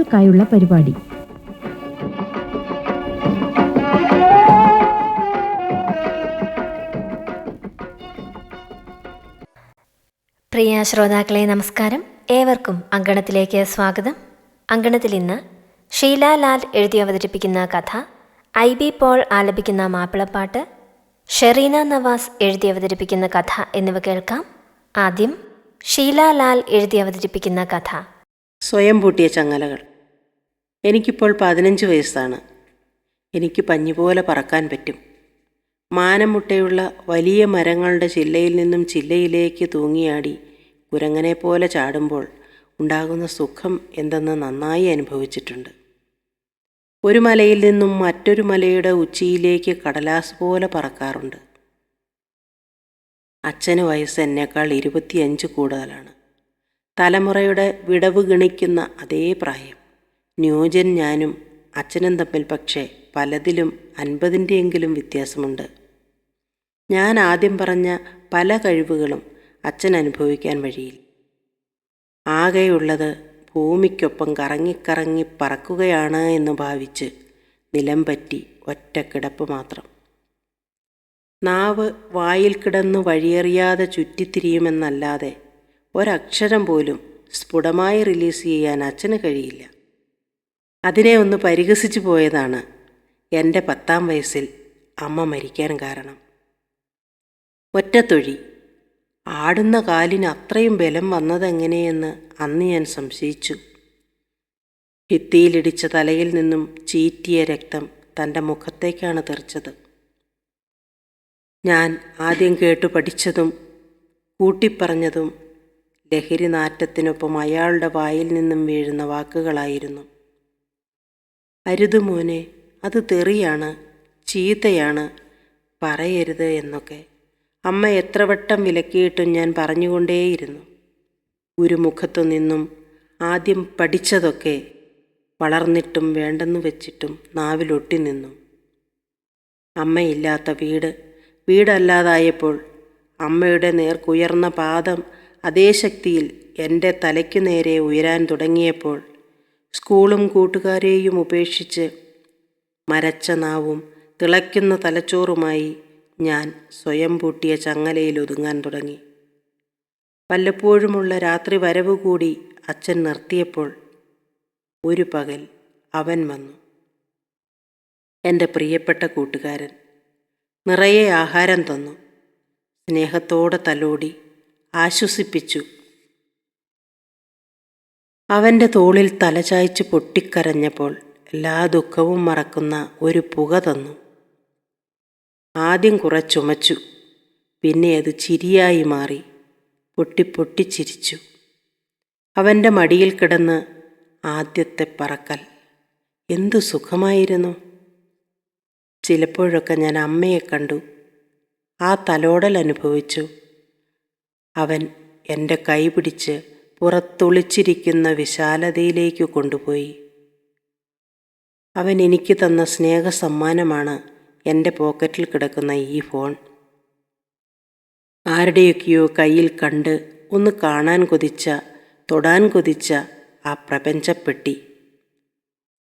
കുട്ടികൾക്കായുള്ള പരിപാടി. പ്രിയ ശ്രോതാക്കളെ നമസ്കാരം. ഏവർക്കും അങ്കണത്തിലേക്ക് സ്വാഗതം. അങ്കണത്തിൽ ഇന്ന് ഷീല ലാൽ എഴുതി അവതരിപ്പിക്കുന്ന കഥ ഐ ബി പോൾ ആലപിക്കുന്ന മാപ്പിളപ്പാട്ട് ഷെറീന നവാസ് എഴുതി അവതരിപ്പിക്കുന്ന കഥ എന്നിവ കേൾക്കാം. ആദ്യം ഷീല ലാൽ എഴുതി അവതരിപ്പിക്കുന്ന കഥ. സ്വയം പൂട്ടിയ ചങ്ങലകൾ. എനിക്കിപ്പോൾ പതിനഞ്ച് വയസ്സാണ്. എനിക്ക് പഞ്ഞുപോലെ പറക്കാൻ പറ്റും. മാനമുട്ടയുള്ള വലിയ മരങ്ങളുടെ ചില്ലയിൽ നിന്നും ചില്ലയിലേക്ക് തൂങ്ങിയാടി കുരങ്ങനെ പോലെ ചാടുമ്പോൾ ഉണ്ടാകുന്ന സുഖം എന്തെന്ന് നന്നായി അനുഭവിച്ചിട്ടുണ്ട്. ഒരു മലയിൽ നിന്നും മറ്റൊരു മലയുടെ ഉച്ചിയിലേക്ക് കടലാസ് പോലെ പറക്കാറുണ്ട്. അച്ഛന് വയസ്സ് എന്നേക്കാൾ ഇരുപത്തിയഞ്ച് കൂടുതലാണ്. തലമുറയുടെ വിടവ് ഗണിക്കുന്ന അതേ പ്രായം. ന്യൂജൻ ഞാനും അച്ഛനും തമ്മിൽ പക്ഷേ പലതിലും അൻപതിന്റെയെങ്കിലും വ്യത്യാസമുണ്ട്. ഞാൻ ആദ്യം പറഞ്ഞ പല കഴിവുകളും അച്ഛൻ അനുഭവിക്കാൻ വഴിയിൽ. ആകെയുള്ളത് ഭൂമിക്കൊപ്പം കറങ്ങിക്കറങ്ങി പറക്കുകയാണ് എന്ന് ഭാവിച്ച് നിലം പറ്റി ഒറ്റക്കിടപ്പ് മാത്രം. നാവ് വായിൽ കിടന്ന് വഴിയറിയാതെ ചുറ്റിത്തിരിയുമെന്നല്ലാതെ ഒരക്ഷരം പോലും സ്ഫുടമായി റിലീസ് ചെയ്യാൻ അച്ഛന് കഴിയില്ല. അതിനെ ഒന്ന് പരിഹസിച്ചു പോയതാണ് എന്റെ പത്താം വയസ്സിൽ അമ്മ മരിക്കാൻ കാരണം. ഒറ്റത്തൊഴി ആടുന്ന കാലിന് അത്രയും ബലം വന്നതെങ്ങനെയെന്ന് അന്ന് ഞാൻ സംശയിച്ചു. ഭിത്തിയിലിടിച്ച തലയിൽ നിന്നും ചീറ്റിയ രക്തം തന്റെ മുഖത്തേക്കാണ് തെറിച്ചത്. ഞാൻ ആദ്യം കേട്ടു പഠിച്ചതും കൂട്ടിപ്പറഞ്ഞതും ലഹരി നാറ്റത്തിനൊപ്പം അയാളുടെ വായിൽ നിന്നും വീഴുന്ന വാക്കുകളായിരുന്നു. അരുത് മോനെ അത് തെറിയാണ് ചീത്തയാണ് പറയരുത് എന്നൊക്കെ. അമ്മ എത്ര വട്ടം വിലക്കിയിട്ടും ഞാൻ പറഞ്ഞുകൊണ്ടേയിരുന്നു. ഗുരുമുഖത്തു നിന്നും ആദ്യം പഠിച്ചതൊക്കെ വളർന്നിട്ടും വേണ്ടെന്ന് വെച്ചിട്ടും നാവിലൊട്ടി നിന്നു. അമ്മയില്ലാത്ത വീട് വീടല്ലാതായപ്പോൾ അമ്മയുടെ നേർക്കുയർന്ന പാദം അതേ ശക്തിയിൽ എന്റെ തലയ്ക്കു നേരെ ഉയരാൻ തുടങ്ങിയപ്പോൾ സ്കൂളും കൂട്ടുകാരെയും ഉപേക്ഷിച്ച് മരച്ച നാവും തിളയ്ക്കുന്ന തലച്ചോറുമായി ഞാൻ സ്വയം പൂട്ടിയ ചങ്ങലയിൽ ഒതുങ്ങാൻ തുടങ്ങി. വല്ലപ്പോഴുമുള്ള രാത്രി വരവ് കൂടി അച്ഛൻ നിർത്തിയപ്പോൾ ഒരു പകൽ അവൻ വന്നു. എന്റെ പ്രിയപ്പെട്ട കൂട്ടുകാരൻ നിറയെ ആഹാരം തന്നു. സ്നേഹത്തോടെ തലോടി ആശ്വസിപ്പിച്ചു. അവന്റെ തോളിൽ തലചായ്ച്ച് പൊട്ടിക്കരഞ്ഞപ്പോൾ എല്ലാ ദുഃഖവും മറക്കുന്ന ഒരു പുക തന്നു. ആദ്യം കുറച്ചുമച്ചു പിന്നെ അത് ചിരിയായി മാറി പൊട്ടി ചിരിച്ചു. അവന്റെ മടിയിൽ കിടന്ന് ആദ്യത്തെ പറക്കൽ എന്തു സുഖമായിരുന്നു? ചിലപ്പോഴൊക്കെ ഞാൻ അമ്മയെ കണ്ടു. ആ തലോടൽ അനുഭവിച്ചു. അവൻ എന്റെ കൈ പിടിച്ച് പുറത്തൊളിച്ചിരിക്കുന്ന വിശാലതയിലേക്ക് കൊണ്ടുപോയി. അവൻ എനിക്ക് തന്ന സ്നേഹ സമ്മാനമാണ് എന്റെ പോക്കറ്റിൽ കിടക്കുന്ന ഈ ഫോൺ. ആരുടെയൊക്കെയോ കയ്യിൽ കണ്ട് ഒന്ന് കാണാൻ കൊതിച്ച തൊടാൻ കൊതിച്ച ആ പ്രപഞ്ചപ്പെട്ടി.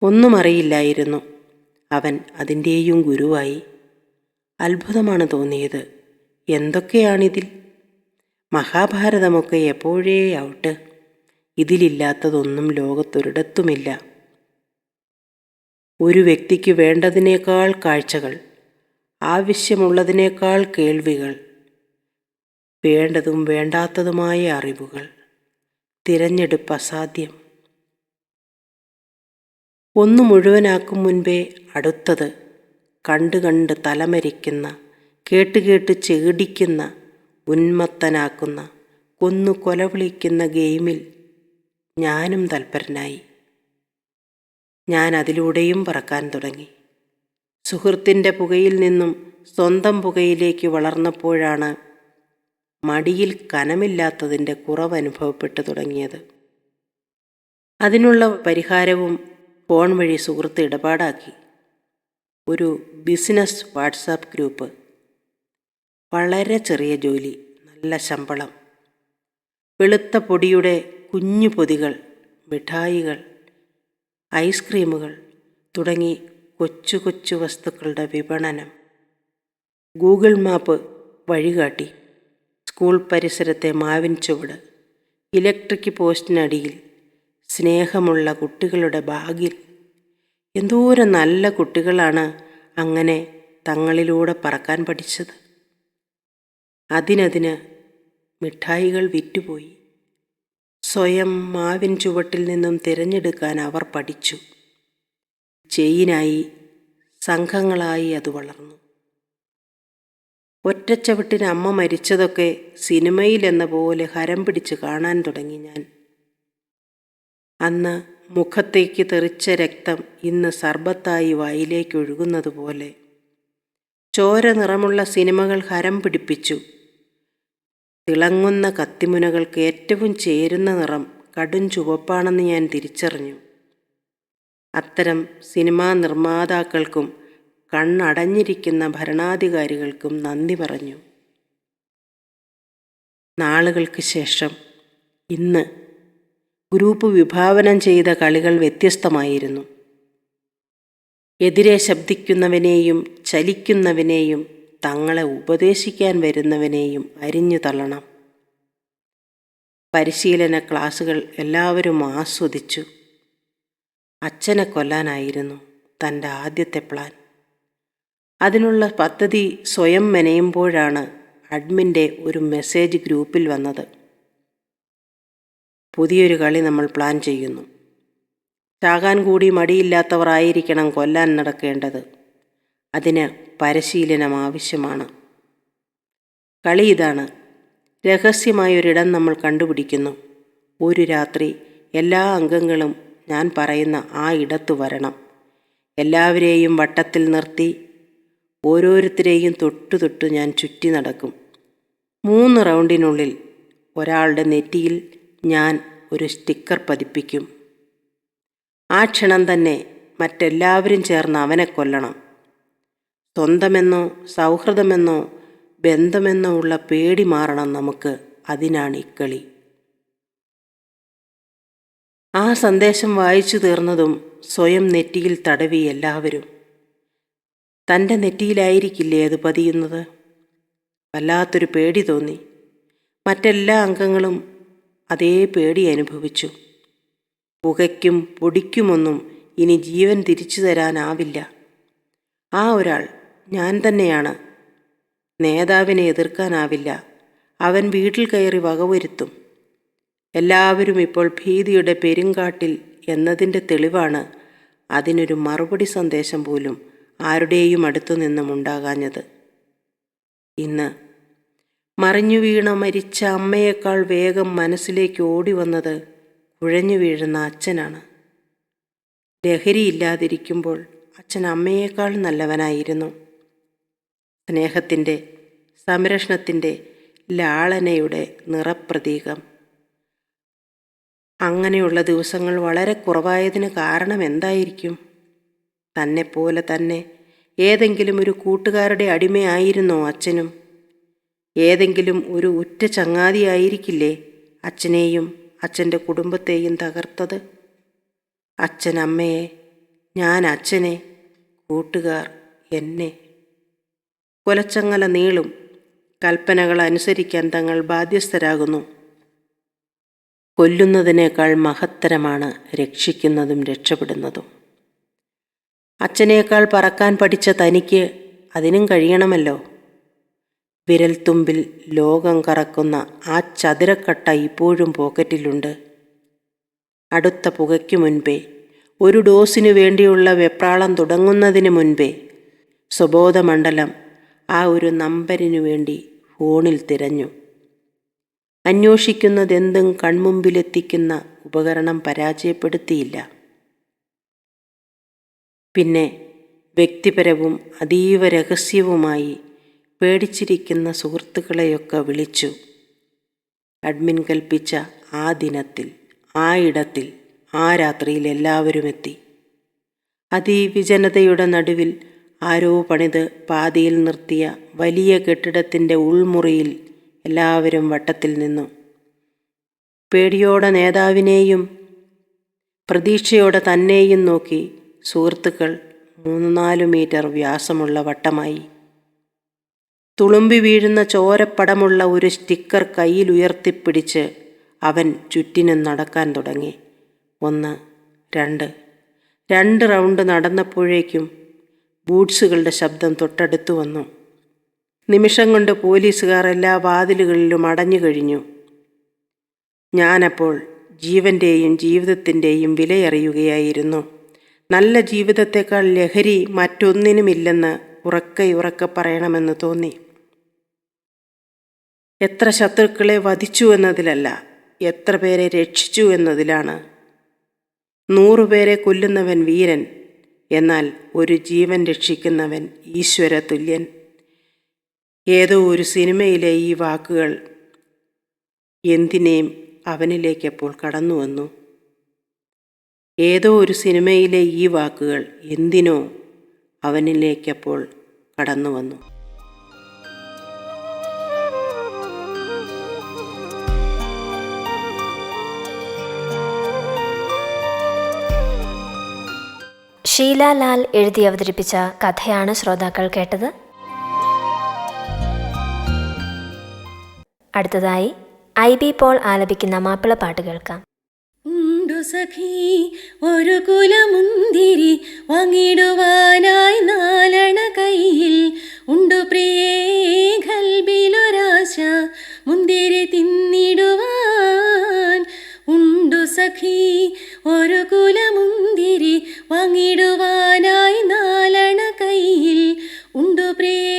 ഒന്നും അറിയില്ലായിരുന്നു. അവൻ അതിന്റെയും ഗുരുവായി. അത്ഭുതമാണ് തോന്നിയത്. എന്തൊക്കെയാണിതിൽ? മഹാഭാരതമൊക്കെ എപ്പോഴേ ഔട്ട് ഇതിലില്ലാത്തതൊന്നും ലോകത്തൊരിടത്തുമില്ല. ഒരു വ്യക്തിക്ക് വേണ്ടതിനേക്കാൾ കാഴ്ചകൾ ആവശ്യമുള്ളതിനേക്കാൾ കേൾവികൾ വേണ്ടതും വേണ്ടാത്തതുമായ അറിവുകൾ തിരഞ്ഞെടുപ്പ് അസാധ്യം. ഒന്ന് മുഴുവനാക്കും മുൻപേ അടുത്തത് കണ്ടുകണ്ട് കണ്ട് തലമരിക്കുന്ന കേട്ട് കേട്ട് ചെകിടിക്കുന്ന ഉന്മത്തനാക്കുന്ന കൊന്നു കൊലവിളിക്കുന്ന ഗെയിമിൽ ഞാനും തൽപരനായി. ഞാൻ അതിലൂടെയും പറക്കാൻ തുടങ്ങി. സുഹൃത്തിന്റെ പുകയിൽ നിന്നും സ്വന്തം പുകയിലേക്ക് വളർന്നപ്പോഴാണ് മടിയിൽ കനമില്ലാത്തതിന്റെ കുറവ് അനുഭവപ്പെട്ടു തുടങ്ങിയത്. അതിനുള്ള പരിഹാരവും ഫോൺ വഴി സുഹൃത്ത് ഇടപാടാക്കി. ഒരു ബിസിനസ് വാട്സാപ്പ് ഗ്രൂപ്പ് വളരെ ചെറിയ ജോലി നല്ല ശമ്പളം. വെളുത്ത പൊടിയുടെ കുഞ്ഞു പൊതികൾ മിഠായികൾ ഐസ്ക്രീമുകൾ തുടങ്ങി കൊച്ചു കൊച്ചു വസ്തുക്കളുടെ വിപണനം. ഗൂഗിൾ മാപ്പ് വഴികാട്ടി. സ്കൂൾ പരിസരത്തെ മാവിൻ ചുവട് ഇലക്ട്രിക് പോസ്റ്റിനടിയിൽ സ്നേഹമുള്ള കുട്ടികളുടെ ബാഗിൽ. എന്തോരം നല്ല കുട്ടികളാണ് അങ്ങനെ തങ്ങളിലൂടെ പറക്കാൻ പഠിച്ചത്. അതിനതിന് മിഠായികൾ വിറ്റുപോയി. സ്വയം മാവിൻ ചുവട്ടിൽ നിന്നും തിരഞ്ഞെടുക്കാൻ അവർ പഠിച്ചു. ചെയിനായി സംഘങ്ങളായി അത് വളർന്നു. ഒറ്റച്ചവിട്ടിന് അമ്മ മരിച്ചതൊക്കെ സിനിമയിലെന്ന പോലെ ഹരം പിടിച്ച് കാണാൻ തുടങ്ങി ഞാൻ. അന്ന് മുഖത്തേക്ക് തെറിച്ച രക്തം ഇന്ന് സർബത്തായി വായിലേക്ക് ഒഴുകുന്നത് പോലെ. ചോര നിറമുള്ള സിനിമകൾ ഹരം പിടിപ്പിച്ചു. തിളങ്ങുന്ന കത്തിമുനകൾക്ക് ഏറ്റവും ചേരുന്ന നിറം കടും ചുവപ്പാണെന്ന് ഞാൻ തിരിച്ചറിഞ്ഞു. അത്തരം സിനിമാ നിർമ്മാതാക്കൾക്കും കണ്ണടഞ്ഞിരിക്കുന്ന ഭരണാധികാരികൾക്കും നന്ദി പറഞ്ഞു. നാളുകൾക്ക് ശേഷം ഇന്ന് ഗ്രൂപ്പ് വിഭാവനം ചെയ്ത കളികൾ വ്യത്യസ്തമായിരുന്നു. എതിരെ ശബ്ദിക്കുന്നവനെയും ചലിക്കുന്നവനെയും തങ്ങളെ ഉപദേശിക്കാൻ വരുന്നവനെയും അരിഞ്ഞു തള്ളണം. പരിശീലന ക്ലാസുകൾ എല്ലാവരും ആസ്വദിച്ചു. അച്ഛനെ കൊല്ലാനായിരുന്നു തന്റെ ആദ്യത്തെ പ്ലാൻ. അതിനുള്ള പദ്ധതി സ്വയം മെനയുമ്പോഴാണ് അഡ്മിന്റെ ഒരു മെസ്സേജ് ഗ്രൂപ്പിൽ വന്നത്. പുതിയൊരു കളി നമ്മൾ പ്ലാൻ ചെയ്യുന്നു. ചാകാൻ കൂടി മടിയില്ലാത്തവർ ആയിരിക്കണം കൊല്ലാൻ നടക്കേണ്ടത്. അതിന് പരിശീലനം ആവശ്യമാണ്. കളി ഇതാണ്. രഹസ്യമായൊരിടം നമ്മൾ കണ്ടുപിടിക്കുന്നു. ഒരു രാത്രി എല്ലാ അംഗങ്ങളും ഞാൻ പറയുന്ന ആ ഇടത്ത് വരണം. എല്ലാവരെയും വട്ടത്തിൽ നിർത്തി ഓരോരുത്തരെയും തൊട്ടു തൊട്ടു ഞാൻ ചുറ്റി നടക്കും. മൂന്ന് റൗണ്ടിനുള്ളിൽ ഒരാളുടെ നെറ്റിയിൽ ഞാൻ ഒരു സ്റ്റിക്കർ പതിപ്പിക്കും. ആ ക്ഷണം തന്നെ മറ്റെല്ലാവരും ചേർന്ന് അവനെ കൊല്ലണം. സ്വന്തമെന്നോ സൗഹൃദമെന്നോ ബന്ധമെന്നോ ഉള്ള പേടി മാറണം നമുക്ക്. അതിനാണ് ഇക്കളി ആ സന്ദേശം വായിച്ചു തീർന്നതും സ്വയം നെറ്റിയിൽ തടവി എല്ലാവരും. തന്റെ നെറ്റിയിലായിരിക്കില്ലേ അത് പതിയുന്നത്? വല്ലാത്തൊരു പേടി തോന്നി. മറ്റെല്ലാ അംഗങ്ങളും അതേ പേടി അനുഭവിച്ചു. പുകയ്ക്കും പൊടിക്കുമൊന്നും ഇനി ജീവൻ തിരിച്ചു തരാനാവില്ല. ആ ഒരാൾ ഞാൻ തന്നെയാണ്. നേതാവിനെ എതിർക്കാനാവില്ല. അവൻ വീട്ടിൽ കയറി വകവരുത്തും. എല്ലാവരും ഇപ്പോൾ ഭീതിയുടെ പെരുങ്കാട്ടിൽ എന്നതിന്റെ തെളിവാണ് അതിനൊരു മറുപടി സന്ദേശം പോലും ആരുടെയും അടുത്തു നിന്നും ഉണ്ടാകാഞ്ഞത്. ഇന്ന് മറിഞ്ഞു വീണ മരിച്ച അമ്മയേക്കാൾ വേഗം മനസ്സിലേക്ക് ഓടി വന്നത് കുഴഞ്ഞു വീഴുന്ന അച്ഛനാണ്. ലഹരിയില്ലാതിരിക്കുമ്പോൾ അച്ഛൻ അമ്മയേക്കാൾ നല്ലവനായിരുന്നു. സ്നേഹത്തിന്റെ സംരക്ഷണത്തിന്റെ ലാളനയുടെ നിറപ്രതീകം. അങ്ങനെയുള്ള ദിവസങ്ങൾ വളരെ കുറവായതിന് കാരണം എന്തായിരിക്കും? തന്നെപ്പോലെ തന്നെ ഏതെങ്കിലും ഒരു കൂട്ടുകാരുടെ അടിമയായിരുന്നോ അച്ഛനും? ഏതെങ്കിലും ഒരു ഉറ്റ ചങ്ങാതിയായിരിക്കില്ലേ അച്ഛനെയും അച്ഛന്റെ കുടുംബത്തെയും തകർത്തത്? അച്ഛൻ അമ്മയെ ഞാൻ അച്ഛനെ കൂട്ടുകാർ എന്നെ. കൊലച്ചങ്ങല നീളും. കൽപ്പനകൾ അനുസരിക്കാൻ തങ്ങൾ ബാധ്യസ്ഥരാകുന്നു. കൊല്ലുന്നതിനേക്കാൾ മഹത്തരമാണ് രക്ഷിക്കുന്നതും രക്ഷപ്പെടുന്നതും. അച്ഛനേക്കാൾ പറക്കാൻ പഠിച്ച തനിക്ക് അതിനും കഴിയണമല്ലോ. വിരൽത്തുമ്പിൽ ലോകം കറക്കുന്ന ആ ചതുരക്കട്ട ഇപ്പോഴും പോക്കറ്റിലുണ്ട്. അടുത്ത പുകയ്ക്കു മുൻപേ ഒരു ഡോസിനു വേണ്ടിയുള്ള വെപ്രാളം തുടങ്ങുന്നതിന് മുൻപേ സ്വബോധമണ്ഡലം ആ ഒരു നമ്പരിനു വേണ്ടി ഫോണിൽ തിരഞ്ഞു. അന്വേഷിക്കുന്നതെന്തും കൺമുമ്പിലെത്തിക്കുന്ന ഉപകരണം പരാജയപ്പെടുത്തിയില്ല. പിന്നെ വ്യക്തിപരവും അതീവ രഹസ്യവുമായി പേടിച്ചിരിക്കുന്ന സുഹൃത്തുക്കളെയൊക്കെ വിളിച്ചു. അഡ്മിൻ കൽപ്പിച്ച ആ ദിനത്തിൽ ആ ഇടത്തിൽ ആ രാത്രിയിൽ എല്ലാവരും എത്തി. അതിവിജനതയുടെ നടുവിൽ ആരോ പണിത് പാതിയിൽ നിർത്തിയ വലിയ കെട്ടിടത്തിന്റെ ഉൾമുറിയിൽ എല്ലാവരും വട്ടത്തിൽ നിന്നു. പേടിയോടെ നേതാവിനെയും പ്രതീക്ഷയോടെ തന്നെയും നോക്കി സുഹൃത്തുക്കൾ മൂന്ന് നാല് മീറ്റർ വ്യാസമുള്ള വട്ടമായി. തുളുമ്പി വീഴുന്ന ചോരപ്പടമുള്ള ഒരു സ്റ്റിക്കർ കയ്യിൽ ഉയർത്തിപ്പിടിച്ച് അവൻ ചുറ്റിനും നടക്കാൻ തുടങ്ങി. ഒന്ന് രണ്ട്. രണ്ട് റൗണ്ട് നടന്നപ്പോഴേക്കും ബൂട്ട്സുകളുടെ ശബ്ദം തൊട്ടടുത്തു വന്നു. നിമിഷം കൊണ്ട് പോലീസുകാർ എല്ലാ വാതിലുകളിലും അടഞ്ഞു കഴിഞ്ഞു. ഞാനപ്പോൾ ജീവന്റെയും ജീവിതത്തിന്റെയും വിലയറിയുകയായിരുന്നു. നല്ല ജീവിതത്തെക്കാൾ ലഹരി മറ്റൊന്നിനുമില്ലെന്ന് ഉറക്കെ ഉറക്കെ പറയണമെന്ന് തോന്നി. എത്ര ശത്രുക്കളെ വധിച്ചു എന്നതിലല്ല എത്ര പേരെ രക്ഷിച്ചു എന്നതിലാണ്. നൂറുപേരെ കൊല്ലുന്നവൻ വീരൻ എന്നാൽ ഒരു ജീവൻ രക്ഷിക്കുന്നവൻ ഈശ്വര തുല്യൻ. ഏതോ ഒരു സിനിമയിലെ ഈ വാക്കുകൾ എന്തിനേയും അവനിലേക്കെപ്പോൾ കടന്നു വന്നു? ഏതോ ഒരു സിനിമയിലെ ഈ വാക്കുകൾ എന്തിനോ അവനിലേക്കപ്പോൾ കടന്നു വന്നു? ഷീല ലാൽ എഴുതി അവതരിപ്പിച്ച കഥയാണ് ശ്രോതാക്കൾ കേട്ടത്. അടുത്തതായി ഐ ബി പോൾ ആലപിക്കുന്ന മാപ്പിളപ്പാട്ട് കേൾക്കാം. സഖി ഒരു കുലമുന്തിരി വാങ്ങിടുവാനായി നാലണ കയ്യിൽ. ഉണ്ടു പ്രിയേ ഖൽബിലൊരാശ മുന്തിരി തിന്നിടുവാൻ. ഉണ്ടു സഖി ഒരു കുലമുന്തിരി വാങ്ങിടുവാനായി നാലണ കയ്യിൽ. ഉണ്ടു പ്രിയേ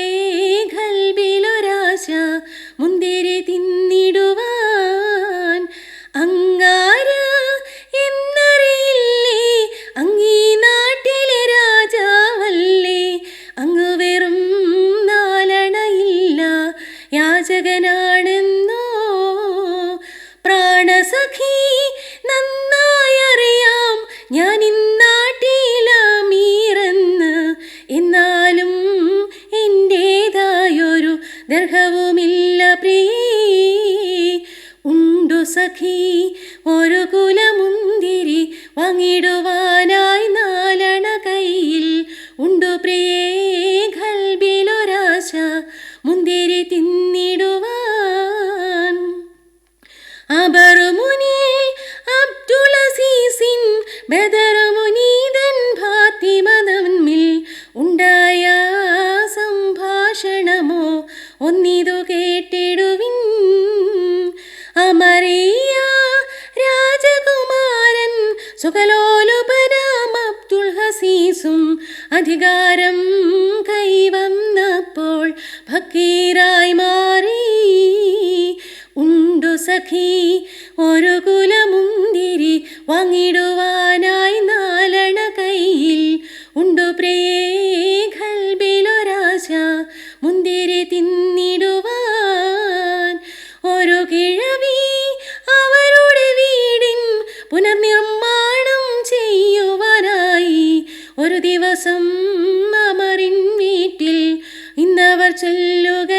Beden ദിവസം അമറിൻ വീട്ടിൽ ഇന്നവർ ചൊല്ലുകയായി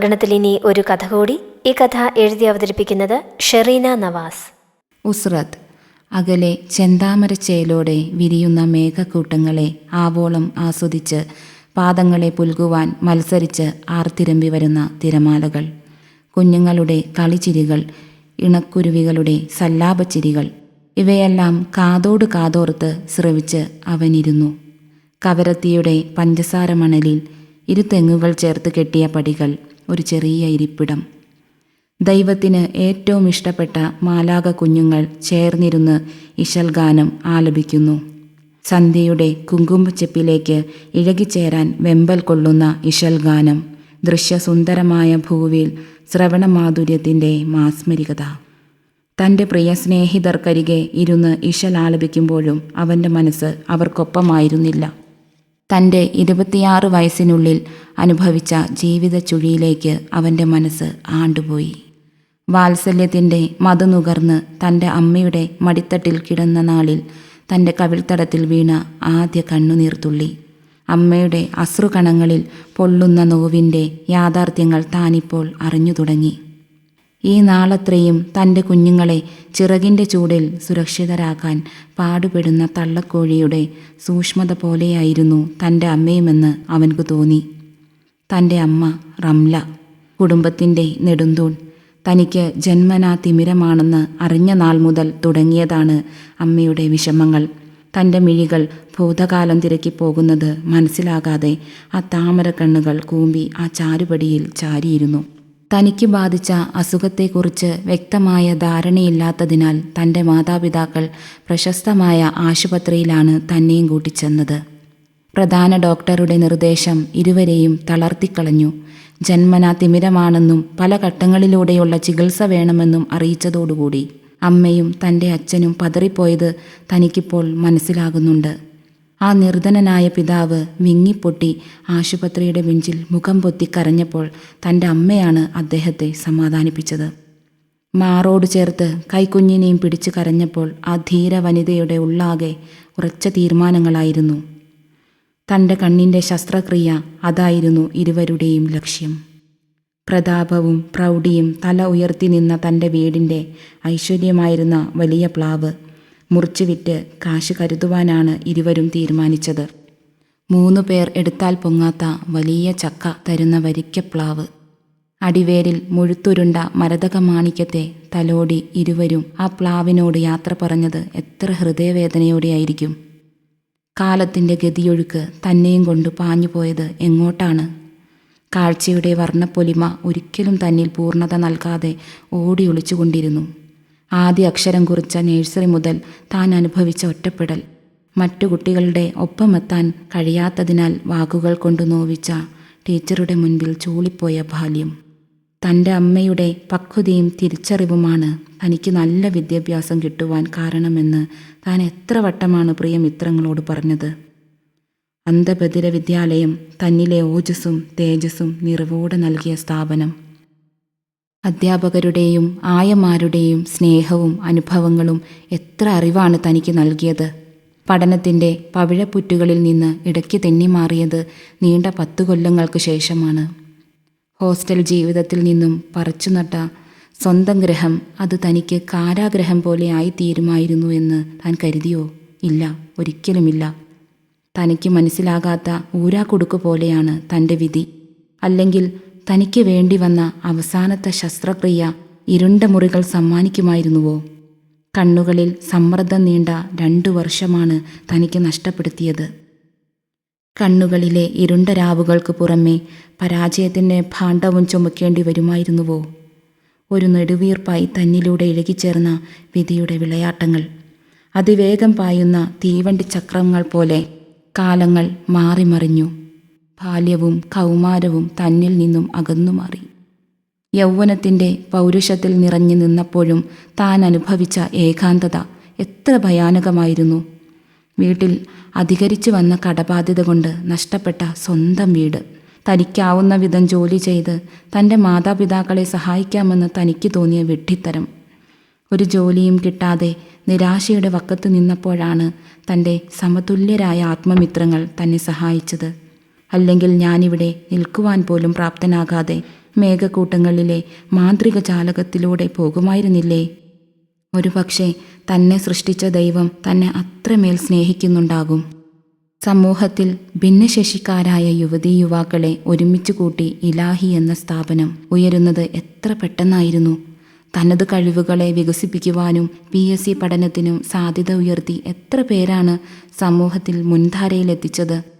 അങ്കണത്തിൽ ഇനി ഒരു കഥ കൂടി ഈ കഥ എഴുതി അവതരിപ്പിക്കുന്നത് ഷെറീന നവാസ്. ഉസ്രത് അകലെ ചെന്താമരച്ചേലോടെ വിരിയുന്ന മേഘക്കൂട്ടങ്ങളെ ആവോളം ആസ്വദിച്ച് പാദങ്ങളെ പുൽകുവാൻ മത്സരിച്ച് ആർത്തിരമ്പി വരുന്ന തിരമാലകൾ കുഞ്ഞുങ്ങളുടെ കളിച്ചിരികൾ ഇണക്കുരുവികളുടെ സല്ലാപച്ചിരികൾ ഇവയെല്ലാം കാതോട് കാതോർത്ത് ശ്രവിച്ച് അവനിരുന്നു. കവരത്തിയുടെ പഞ്ചസാര മണലിൽ ഇരു തെങ്ങുകൾ ചേർത്ത് കെട്ടിയ പടികൾ ഒരു ചെറിയ ഇരിപ്പിടം. ദൈവത്തിന് ഏറ്റവും ഇഷ്ടപ്പെട്ട മാലാക കുഞ്ഞുങ്ങൾ ചേർന്നിരുന്ന് ഇശൽഗാനം ആലപിക്കുന്നു. സന്ധ്യയുടെ കുങ്കുമ്പച്ചെപ്പിലേക്ക് ഇഴകിച്ചേരാൻ വെമ്പൽ കൊള്ളുന്ന ഇശൽഗാനം ദൃശ്യസുന്ദരമായ ഭൂവിൽ ശ്രവണമാധുര്യത്തിന്റെ മാസ്മരികത. തന്റെ പ്രിയ സ്നേഹിതർക്കരികെ ഇരുന്ന് ഇശൽ ആലപിക്കുമ്പോഴും അവന്റെ മനസ്സ് അവർക്കൊപ്പമായിരുന്നില്ല. തന്റെ ഇരുപത്തിയാറ് വയസ്സിനുള്ളിൽ അനുഭവിച്ച ജീവിത ചുഴിയിലേക്ക് അവന്റെ മനസ്സ് ആണ്ടുപോയി. വാത്സല്യത്തിന്റെ മധു നുകർന്ന് തന്റെ അമ്മയുടെ മടിത്തട്ടിൽ കിടന്ന നാളിൽ തന്റെ കവിൾത്തടത്തിൽ വീണ ആദ്യ കണ്ണുനീർത്തുള്ളി അമ്മയുടെ അശ്രുകണങ്ങളിൽ പൊള്ളുന്ന നോവിന്റെ യാഥാർത്ഥ്യങ്ങൾ താനിപ്പോൾ അറിഞ്ഞു തുടങ്ങി ഈ നാളത്രയും തന്റെ കുഞ്ഞുങ്ങളെ ചിറകിന്റെ ചൂടിൽ സുരക്ഷിതരാക്കാൻ പാടുപെടുന്ന തള്ളക്കോഴിയുടെ സൂക്ഷ്മത പോലെയായിരുന്നു തന്റെ അമ്മയുമെന്ന് അവൻക്ക് തോന്നി. തന്റെ അമ്മ റംല കുടുംബത്തിന്റെ നെടുന്തൂൺ. തനിക്ക് ജന്മനാ തിമിരമാണെന്ന് അറിഞ്ഞ നാൾ മുതൽ തുടങ്ങിയതാണ് അമ്മയുടെ വിഷമങ്ങൾ. തന്റെ മിഴികൾ ഭൂതകാലം തിരക്കി പോകുന്നത് മനസ്സിലാകാതെ ആ താമരക്കണ്ണുകൾ കൂമ്പി ആ ചാരുപടിയിൽ ചാരിയിരുന്നു. തനിക്ക് ബാധിച്ച അസുഖത്തെക്കുറിച്ച് വ്യക്തമായ ധാരണയില്ലാത്തതിനാൽ തന്റെ മാതാപിതാക്കൾ പ്രശസ്തമായ ആശുപത്രിയിലാണ് തന്നെയും കൂട്ടിച്ചെന്നത്. പ്രധാന ഡോക്ടറുടെ നിർദ്ദേശം ഇരുവരെയും തളർത്തിക്കളഞ്ഞു. ജന്മന തിമിരമാണെന്നും പല ഘട്ടങ്ങളിലൂടെയുള്ള ചികിത്സ വേണമെന്നും അറിയിച്ചതോടുകൂടി അമ്മയും തന്റെ അച്ഛനും പതറിപ്പോയത് തനിക്കിപ്പോൾ മനസ്സിലാകുന്നുണ്ട്. ആ നിർധനനായ പിതാവ് വിങ്ങിപ്പൊട്ടി ആശുപത്രിയുടെ ബെഞ്ചിൽ മുഖം പൊത്തി കരഞ്ഞപ്പോൾ തന്റെ അമ്മയാണ് അദ്ദേഹത്തെ സമാധാനിപ്പിച്ചത്. മാറോട് ചേർത്ത് കൈക്കുഞ്ഞിനെയും പിടിച്ചു കരഞ്ഞപ്പോൾ ആ ധീര വനിതയുടെ ഉള്ളാകെ ഉറച്ച തീരുമാനങ്ങളായിരുന്നു. തന്റെ കണ്ണിന്റെ ശസ്ത്രക്രിയ അതായിരുന്നു ഇരുവരുടെയും ലക്ഷ്യം. പ്രതാപവും പ്രൗഢിയും തല ഉയർത്തി നിന്ന തന്റെ വീടിന്റെ ഐശ്വര്യമായിരുന്ന വലിയ പ്ലാവ് മുറിച്ചുവിറ്റ് കാശ് കരുതുവാനാണ് ഇരുവരും തീരുമാനിച്ചത്. മൂന്നു പേർ എടുത്താൽ പൊങ്ങാത്ത വലിയ ചക്ക തരുന്ന വരിക്കപ്ലാവ്. അടിവേരിൽ മുഴുത്തുരുണ്ട മരതക മാണിക്യത്തെ തലോടി ഇരുവരും ആ പ്ലാവിനോട് യാത്ര പറഞ്ഞത് എത്ര ഹൃദയവേദനയോടെയായിരിക്കും. കാലത്തിന്റെ ഗതിയൊഴുക്ക് തന്നെയും കൊണ്ട് പാഞ്ഞുപോയത് എങ്ങോട്ടാണ്? കാഴ്ചയുടെ വർണപ്പൊലിമ ഒരിക്കലും തന്നിൽ പൂർണത നൽകാതെ ഓടി ഒളിച്ചുകൊണ്ടിരുന്നു. ആദ്യ അക്ഷരം കുറിച്ച നേഴ്സറി മുതൽ താൻ അനുഭവിച്ച ഒറ്റപ്പെടൽ. മറ്റു കുട്ടികളുടെ ഒപ്പമെത്താൻ കഴിയാത്തതിനാൽ വാക്കുകൾ കൊണ്ട് നോവിച്ച ടീച്ചറുടെ മുൻപിൽ ചൂളിപ്പോയ ബാല്യം. തന്റെ അമ്മയുടെ പക്വതയും തിരിച്ചറിവുമാണ് തനിക്ക് നല്ല വിദ്യാഭ്യാസം കിട്ടുവാൻ കാരണമെന്ന് താൻ എത്ര വട്ടമാണ് പ്രിയ മിത്രങ്ങളോട് പറഞ്ഞത്. അന്ധബദിര വിദ്യാലയം തന്നിലെ ഓജസ്സും തേജസ്സും നിറവോടെ നൽകിയ സ്ഥാപനം. അധ്യാപകരുടെയും ആയമാരുടെയും സ്നേഹവും അനുഭവങ്ങളും എത്ര അറിവാണ് തനിക്ക് നൽകിയത്. പഠനത്തിന്റെ പവിഴപ്പുറ്റുകളിൽ നിന്ന് ഇടയ്ക്ക് തെന്നിമാറിയത് നീണ്ട പത്തു കൊല്ലങ്ങൾക്ക് ശേഷമാണ്. ഹോസ്റ്റൽ ജീവിതത്തിൽ നിന്നും പറിച്ചുനട്ട സ്വന്തം ഗ്രഹം അത് തനിക്ക് കാരാഗ്രഹം പോലെ ആയിത്തീരുമായിരുന്നു എന്ന് താൻ കരുതിയോ? ഇല്ല ഒരിക്കലുമില്ല. തനിക്ക് മനസ്സിലാകാത്ത ഊരാക്കുടുക്ക് പോലെയാണ് തന്റെ വിധി. അല്ലെങ്കിൽ തനിക്ക് വേണ്ടി വന്ന അവസാനത്തെ ശസ്ത്രക്രിയ ഇരുണ്ട മുറികൾ സമ്മാനിക്കുമായിരുന്നുവോ? കണ്ണുകളിൽ സമ്മർദ്ദം നീണ്ട രണ്ടു വർഷമാണ് തനിക്ക് നഷ്ടപ്പെടുത്തിയത്. കണ്ണുകളിലെ ഇരുണ്ട രാവുകൾക്ക് പുറമേ പരാജയത്തിന്റെ ഭാണ്ഡവും ചുമക്കേണ്ടി വരുമായിരുന്നുവോ? ഒരു നെടുവീർപ്പായി തന്നിലൂടെ ഇഴുകിച്ചേർന്ന വിധിയുടെ വിളയാട്ടങ്ങൾ അതിവേഗം പായുന്ന തീവണ്ടി ചക്രങ്ങൾ പോലെ കാലങ്ങൾ മാറിമറിഞ്ഞു. ബാല്യവും കൗമാരവും തന്നിൽ നിന്നും അകന്നു മാറി. യൗവനത്തിന്റെ പൗരുഷത്തിൽ നിറഞ്ഞു നിന്നപ്പോഴും താൻ അനുഭവിച്ച ഏകാന്തത എത്ര ഭയാനകമായിരുന്നു. വീട്ടിൽ അധികരിച്ചു വന്ന കടബാധ്യത കൊണ്ട് നഷ്ടപ്പെട്ട സ്വന്തം വീട് തനിക്കാവുന്ന വിധം ജോലി ചെയ്ത് തന്റെ മാതാപിതാക്കളെ സഹായിക്കാമെന്ന് തനിക്ക് തോന്നിയ വെട്ടിത്തരം. ഒരു ജോലിയും കിട്ടാതെ നിരാശയുടെ വക്കത്ത് നിന്നപ്പോഴാണ് തന്റെ സമതുല്യരായ ആത്മമിത്രങ്ങൾ തന്നെ സഹായിച്ചത്. അല്ലെങ്കിൽ ഞാനിവിടെ നിൽക്കുവാൻ പോലും പ്രാപ്തനാകാതെ മേഘക്കൂട്ടങ്ങളിലെ മാന്ത്രിക ജാലകത്തിലൂടെ പോകുമായിരുന്നില്ലേ? ഒരു പക്ഷേ തന്നെ സൃഷ്ടിച്ച ദൈവം തന്നെ അത്രമേൽ സ്നേഹിക്കുന്നുണ്ടാകും. സമൂഹത്തിൽ ഭിന്നശേഷിക്കാരായ യുവതീ യുവാക്കളെ ഒരുമിച്ച് കൂട്ടി ഇലാഹി എന്ന സ്ഥാപനം ഉയരുന്നത് എത്ര പെട്ടെന്നായിരുന്നു. തനത് കഴിവുകളെ വികസിപ്പിക്കുവാനും പി എസ് സി പഠനത്തിനും സാധ്യത ഉയർത്തി എത്ര പേരാണ് സമൂഹത്തിൽ മുൻധാരയിലെത്തിച്ചത്.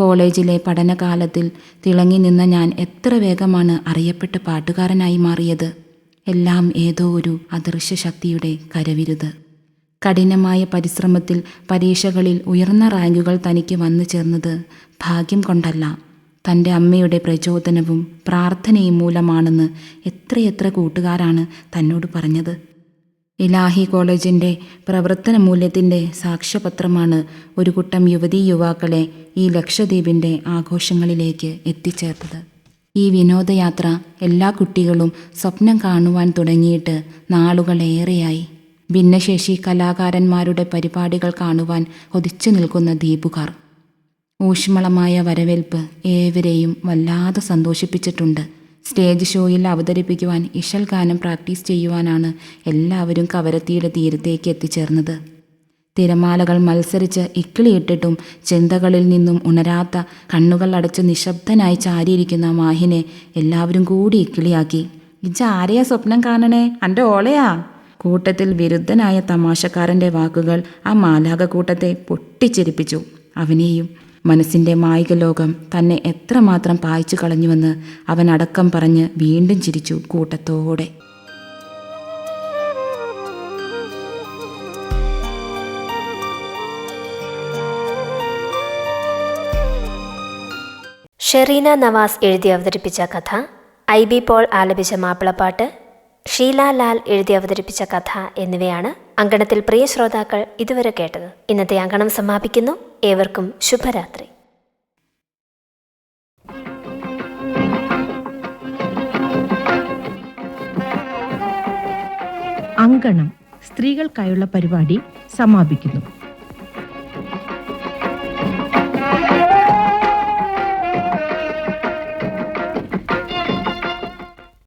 കോളേജിലെ പഠനകാലത്തിൽ തിളങ്ങി നിന്ന ഞാൻ എത്ര വേഗമാണ് അറിയപ്പെട്ട പാട്ടുകാരനായി മാറിയത്. എല്ലാം ഏതോ ഒരു അദൃശ്യ ശക്തിയുടെ കരവിരുത്. കഠിനമായ പരിശ്രമത്തിൽ പരീക്ഷകളിൽ ഉയർന്ന റാങ്കുകൾ തനിക്ക് വന്നു ചേർന്നത് ഭാഗ്യം കൊണ്ടല്ല. തന്റെ അമ്മയുടെ പ്രചോദനവും പ്രാർത്ഥനയും മൂലമാണെന്ന് എത്രയെത്ര കൂട്ടുകാരാണ് തന്നോട് പറഞ്ഞത്. ഇലാഹി കോളേജിന്റെ പ്രവർത്തന മൂല്യത്തിന്റെ സാക്ഷ്യപത്രമാണ് ഒരു കൂട്ടം യുവതീ യുവാക്കളെ ഈ ലക്ഷദ്വീപിന്റെ ആഘോഷങ്ങളിലേക്ക് എത്തിച്ചേർത്തത്. ഈ വിനോദയാത്ര എല്ലാ കുട്ടികളും സ്വപ്നം കാണുവാൻ തുടങ്ങിയിട്ട് നാളുകളേറെയായി. ഭിന്നശേഷി കലാകാരന്മാരുടെ പരിപാടികൾ കാണുവാൻ കൊതിച്ചു നിൽക്കുന്ന ദ്വീപുകാർ. ഊഷ്മളമായ വരവേൽപ്പ് ഏവരെയും വല്ലാതെ സന്തോഷിപ്പിച്ചിട്ടുണ്ട്. സ്റ്റേജ് ഷോയിൽ അവതരിപ്പിക്കുവാൻ ഇഷൽ ഗാനം പ്രാക്ടീസ് ചെയ്യുവാനാണ് എല്ലാവരും കവരത്തിയുടെ തീരത്തേക്ക് എത്തിച്ചേർന്നത്. തിരമാലകൾ മത്സരിച്ച് ഇക്കിളിയിട്ടിട്ടും ചിന്തകളിൽ നിന്നും ഉണരാത്ത കണ്ണുകൾ അടച്ച് നിശബ്ദനായി ചാരിയിരിക്കുന്ന മാഹിനെ എല്ലാവരും കൂടി ഇക്കിളിയാക്കി. ഇജ ആരെയാ സ്വപ്നം കാണണേ? അന്റെ ഓളയാ? കൂട്ടത്തിൽ വിരുദ്ധനായ തമാശക്കാരന്റെ വാക്കുകൾ ആ മാലാക കൂട്ടത്തെ പൊട്ടിച്ചിരിപ്പിച്ചു. അവനെയും മനസ്സിന്റെ മായിക ലോകം തന്നെ എത്രമാത്രം പായിച്ചു കളഞ്ഞുവെന്ന് അവൻ അടക്കം പറഞ്ഞ് വീണ്ടും ചിരിച്ചു കൂട്ടത്തോടെ. ഷെറീന നവാസ് എഴുതി അവതരിപ്പിച്ച കഥ ഐ ബി പോൾ ആലപിച്ച മാപ്പിളപ്പാട്ട് ഷീല ലാൽ എഴുതി അവതരിപ്പിച്ച കഥ എന്നിവയാണ് അങ്കണത്തിൽ പ്രിയ ശ്രോതാക്കൾ ഇതുവരെ കേട്ടത്. ഇന്നത്തെ അങ്കണം സമാപിക്കുന്നു. ഏവർക്കും ശുഭരാത്രി. അങ്കണം സ്ത്രീകൾക്കായുള്ള പരിപാടി സമാപിക്കുന്നു.